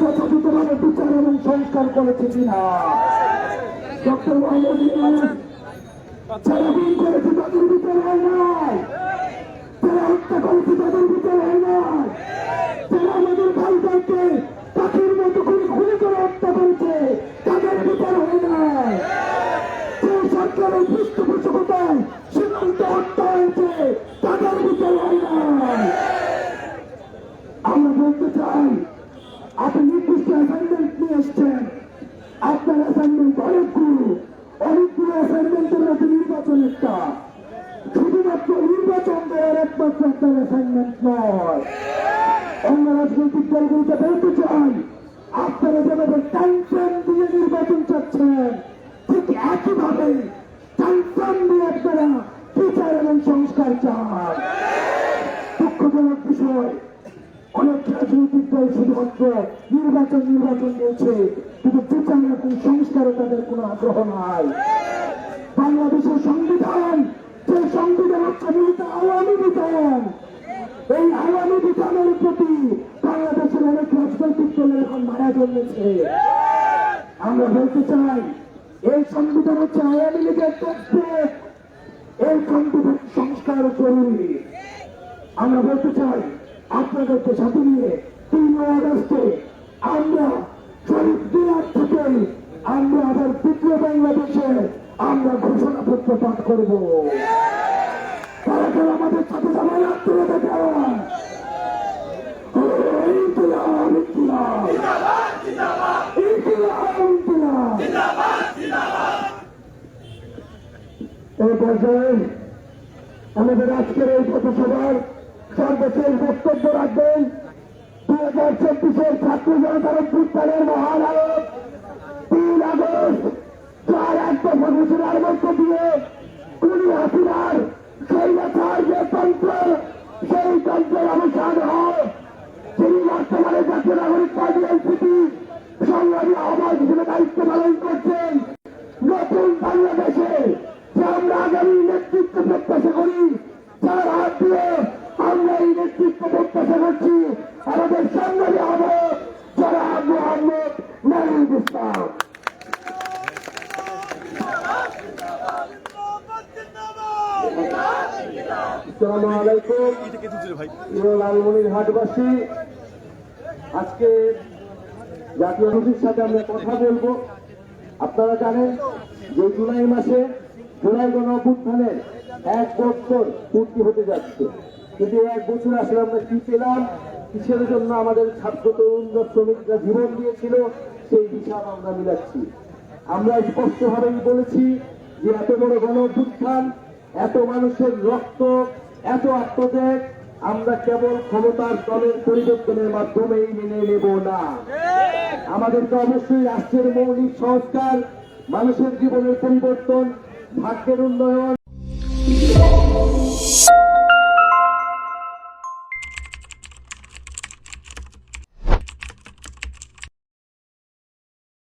যথাযথভাবে বিচার এবং সংস্কার করেছে কিনা ডক্টর মোহাম্মদ ইউনুস যারা গুম করেছে তাদের বিচার হয় নাই যারা হত্যা করেছে তাদের বিচার হয় নাই যারা আমাদের ভাইদেরকে পাখির মতো করে খুলে করে হত্যা করেছে তাদের বিচার হয় নাই যে সরকারের পৃষ্ঠপোষকতায় সীমান্ত হয়েছে তাদের বিচার হয় নাই আমরা বলতে চাই আপনি নির্দিষ্ট অ্যাসাইনমেন্ট নিয়ে এসছেন আপনার অ্যাসাইনমেন্ট অনেকগুলো অনেকগুলো অ্যাসাইনমেন্টের মধ্যে নির্বাচন একটা। শুধুমাত্র নির্বাচন দেওয়ার একমাত্র আপনার অ্যাসাইনমেন্ট নয়। অন্য রাজনৈতিক দলগুলোকে বলতে চাই, আপনারা যেভাবে টাইম ফ্রেম দিয়ে নির্বাচন চাচ্ছেন, ঠিক একইভাবে টাইম ফ্রেম দিয়ে আপনারা বিচার এবং সংস্কার চান। দুঃখজনক বিষয়, অনেক রাজনৈতিক দল শুধুমাত্র নির্বাচন নির্বাচন দিয়েছে কিন্তু বিচার এবং সংস্কারে তাদের কোনো আগ্রহ নাই। বাংলাদেশের সংবিধান, যে সংবিধান হচ্ছে আওয়ামী বিধান, এই আওয়ামী বিধানের প্রতি বাংলাদেশের অনেক রাজনৈতিক দলের এখন মায়া জন্মেছে। আমরা বলতে চাই, এই সংবিধান হচ্ছে আওয়ামী লীগের টেক্সটবুক এই সংবিধান সংস্কার জরুরি। আমরা বলতে চাই, আপনাদেরকে সাথে নিয়ে তিন আগস্টে আমরা শরীফ দিনার থেকে আমরা আবার দ্বিতীয় বাংলাদেশে আমরা ঘোষণাপত্র পাঠ করব। তারা কেউ আমাদের সাথে যাবেন তুলে দেখান এই পর্যায়ে আমাদের আজকের এই পথসভার সর্বশেষ বক্তব্য রাখবেন হাজার চব্বিশের ছাত্র জনতার অভ্যুত্থানের মহান তিন আগস্ট, চার এক দফা ঘোষণার মধ্য দিয়ে কুড়ি হাসিনার স্বৈরাচার যে তন্ত্র, সেই তন্ত্রের অবসান হয়। তিনি বর্তমানে জাতীয় নাগরিক পার্টি এনসিপি সংগ্রামী আহ্বান হিসেবে দায়িত্ব পালন করছেন। নতুন বাংলাদেশে যে আমরা আগামী নেতৃত্ব প্রত্যাশা করি যার হাত দিয়ে আমরা এই নেতৃত্ব প্রত্যাশা করছি আমাদের সংগ্রামী আহ্বায়ক যারা মোহাম্মদ নাহিদ ইসলাম আসসালামু আলাইকুম। আজকে জাতীয় নদীর সাথে আমরা কথা বলব। আপনারা জানেন যে জুলাই মাসে জুলাই গণ অভ্যুত্থানের এক বছর পূর্তি হতে যাচ্ছে। কিন্তু এক বছর আসলে আমরা কি পেলাম, কিসের জন্য আমাদের ছাত্র, তরুণ শ্রমিকরা জীবন দিয়েছিল, সেই হিসাব আমরা মিলাচ্ছি। আমরা স্পষ্টভাবেই বলেছি যে এত বড় গণ অভ্যুত্থান, এত মানুষের রক্ত এত আত্মত্যাগ আমরা কেবল ক্ষমতার দলের পরিবর্তনের মাধ্যমে মেনে নেব না। আমাদেরকে অবশ্যই রাষ্ট্রের মৌলিক সংস্কার মানুষের জীবনের পরিবর্তন ভাগ্যের উন্নয়ন।